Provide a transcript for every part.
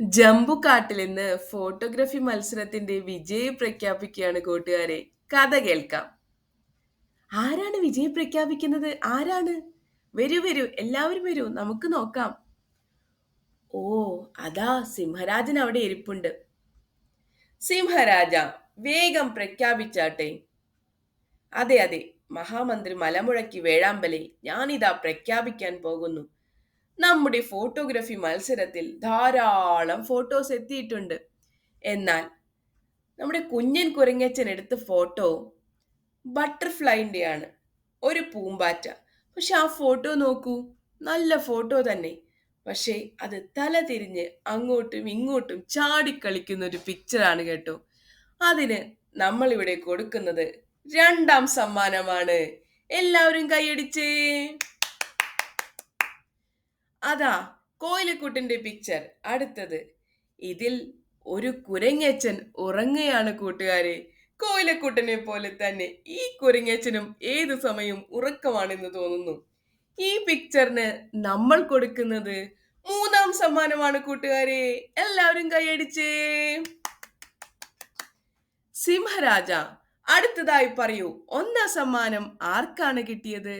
ജംബുകാട്ടിൽ നിന്ന് ഫോട്ടോഗ്രാഫി മത്സരത്തിന്റെ വിജയി പ്രഖ്യാപിക്കുകയാണ് കൂട്ടുകാരെ. കഥ കേൾക്കാം. ആരാണ് വിജയി പ്രഖ്യാപിക്കുന്നത്? ആരാണ്? വരൂ വരൂ. എല്ലാവരും വരൂ. നമുക്ക് നോക്കാം. ഓ അതാ സിംഹരാജൻ അവിടെ ഇരിപ്പുണ്ട്. സിംഹരാജ വേഗം പ്രഖ്യാപിച്ചാട്ടെ. അതെ അതെ. മഹാമന്ത്രി മലമുഴക്കി വേഴാമ്പലെ ഞാനിതാ പ്രഖ്യാപിക്കാൻ പോകുന്നു. നമ്മുടെ ഫോട്ടോഗ്രാഫി മത്സരത്തിൽ ധാരാളം ഫോട്ടോസ് എത്തിയിട്ടുണ്ട്. എന്നാൽ നമ്മുടെ കുഞ്ഞൻ കുരങ്ങച്ചൻ എടുത്ത ഫോട്ടോ ബട്ടർഫ്ലൈന്റെയാണ് ഒരു പൂമ്പാറ്റ. പക്ഷെ ആ ഫോട്ടോ നോക്കൂ. നല്ല ഫോട്ടോ തന്നെ. പക്ഷേ അത് തല തിരിഞ്ഞ് അങ്ങോട്ടും ഇങ്ങോട്ടും ചാടിക്കളിക്കുന്ന ഒരു പിക്ചറാണ് കേട്ടോ. അതിന് നമ്മളിവിടെ കൊടുക്കുന്നത് രണ്ടാം സമ്മാനമാണ്. എല്ലാവരും കൈയടിച്ചേ. അതാ കോയിലക്കുട്ടിന്റെ പിക്ചർ അടുത്തത്. ഇതിൽ ഒരു കുരങ്ങച്ചൻ ഉറങ്ങുകയാണ് കൂട്ടുകാരെ. കോയിലക്കുട്ടനെ പോലെ തന്നെ ഈ കുരങ്ങച്ചനും ഏതു സമയവും ഉറക്കമാണെന്ന് തോന്നുന്നു. ഈ പിക്ചറിന് നമ്മൾ കൊടുക്കുന്നത് മൂന്നാം സമ്മാനമാണ് കൂട്ടുകാരെ. എല്ലാവരും കൈയടിച്ചേ. സിംഹരാജ അടുത്തതായി പറയൂ ഒന്നാം സമ്മാനം ആർക്കാണ് കിട്ടിയത്?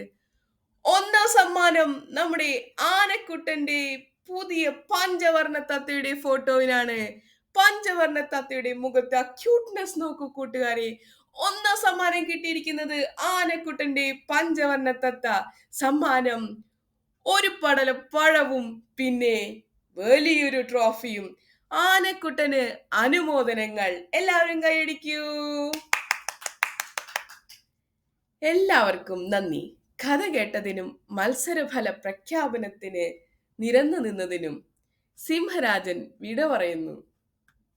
ഒന്നാം സമ്മാനം നമ്മുടെ ആനക്കുട്ടന്റെ പുതിയ പഞ്ചവർണ തത്തയുടെ ഫോട്ടോയിലാണ് പഞ്ചവർണ തത്തയുടെ മുഖത്ത് ആ ക്യൂട്ട്നെസ് നോക്കൂ കൂട്ടുകാരെ. ഒന്നാം സമ്മാനം കിട്ടിയിരിക്കുന്നത് ആനക്കുട്ടന്റെ പഞ്ചവർണ തത്ത. സമ്മാനം ഒരു പടല പഴവും പിന്നെ വലിയൊരു ട്രോഫിയും ആനക്കുട്ടന് അനുമോദനങ്ങൾ. എല്ലാവരും കൈയടിക്കൂ. എല്ലാവർക്കും നന്ദി. കഥ കേട്ടതിനും മത്സരഫല പ്രഖ്യാപനത്തിന് നിരന്നു നിന്നതിനും സിംഹരാജൻ വിട പറയുന്നു.